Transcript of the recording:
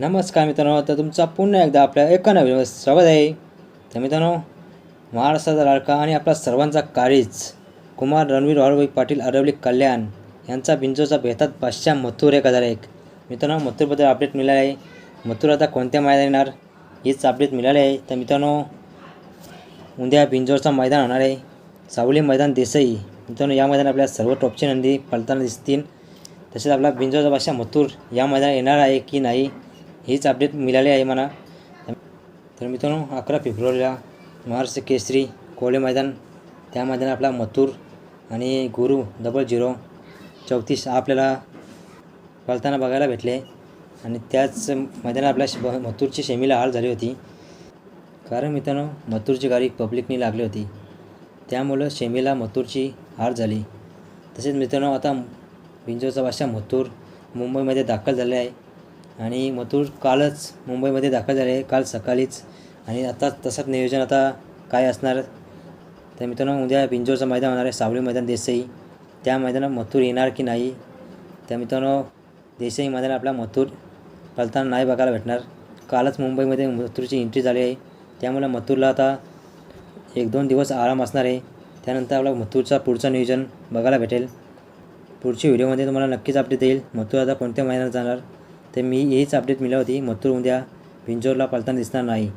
नमस्कार मित्रांनो तर तुमचा पुन्हा एकदा आपल्या एका नवीन स्वागत आहे. तर मित्रांनो महाराष्ट्राचा लाडका आणि आपला सर्वांचा काळीज कुमार रणवीर हळवई पाटील अरवली कल्याण यांचा बिंजोचा बेतात बादशाह मथुर एक हजार एक. मित्रांनो मथुरबद्दल अपडेट मिळाले आहे. मथुर आता कोणत्या मैदान येणार? हेच अपडेट मिळाले आहे. तर मित्रांनो उद्या बिंजोरचा मैदान होणार आहे. सावली मैदान देसाई. मित्रांनो या मैदान आपल्या सर्व टॉपची नंदी पळताना दिसतील. तसेच आपला बिंजोरचा बादशाह मथुर या मैदान येणार आहे की नाही? हेच अपडेट मिळाली आहे मला. तर मित्रांनो अकरा फेब्रुवारीला महाराष्ट्र केसरी कोले मैदान त्या मैदानात आपला मथुर आणि गुरु डबल झिरो चौतीस आपल्याला पळताना बघायला भेटले. आणि त्याच मैदानात आपल्या श- मथुरची शेमीला हार झाली होती. कारण मित्रांनो मथुरची गाडी पब्लिकनी लागली होती. त्यामुळं शेमीला मथुरची हार झाली. तसेच मित्रांनो आता विंजोचा बादशाह मथुर मुंबईमध्ये दाखल झाले आहे. आणि मथुर कालच मुंबईमध्ये दाखल झाले. काल सकाळीच. आणि आता तसंच नियोजन आता काय असणार? तर मित्रांनो उद्या बिंजोरचं मैदान होणार आहे. सावली मैदान देसाई. त्या मैदानात मथुर येणार की नाही? त्या मित्रांनो देसाई मैदानात आपला मथुर पळताना नाही बघायला भेटणार. कालच मुंबईमध्ये मथुरची एंट्री झाली आहे. त्यामुळे मथुरला आता एक दोन दिवस आराम असणार आहे. त्यानंतर आपला मथुरचा पुढचं नियोजन बघायला भेटेल. पुढच्या व्हिडिओमध्ये तुम्हाला नक्कीच अपडेट देईल मथुर आता कोणत्या मैदानात जाणार? तर मी हीच अपडेट मिळाली होती. मथुर उद्या पिंजोरला पळताना दिसणार नाही.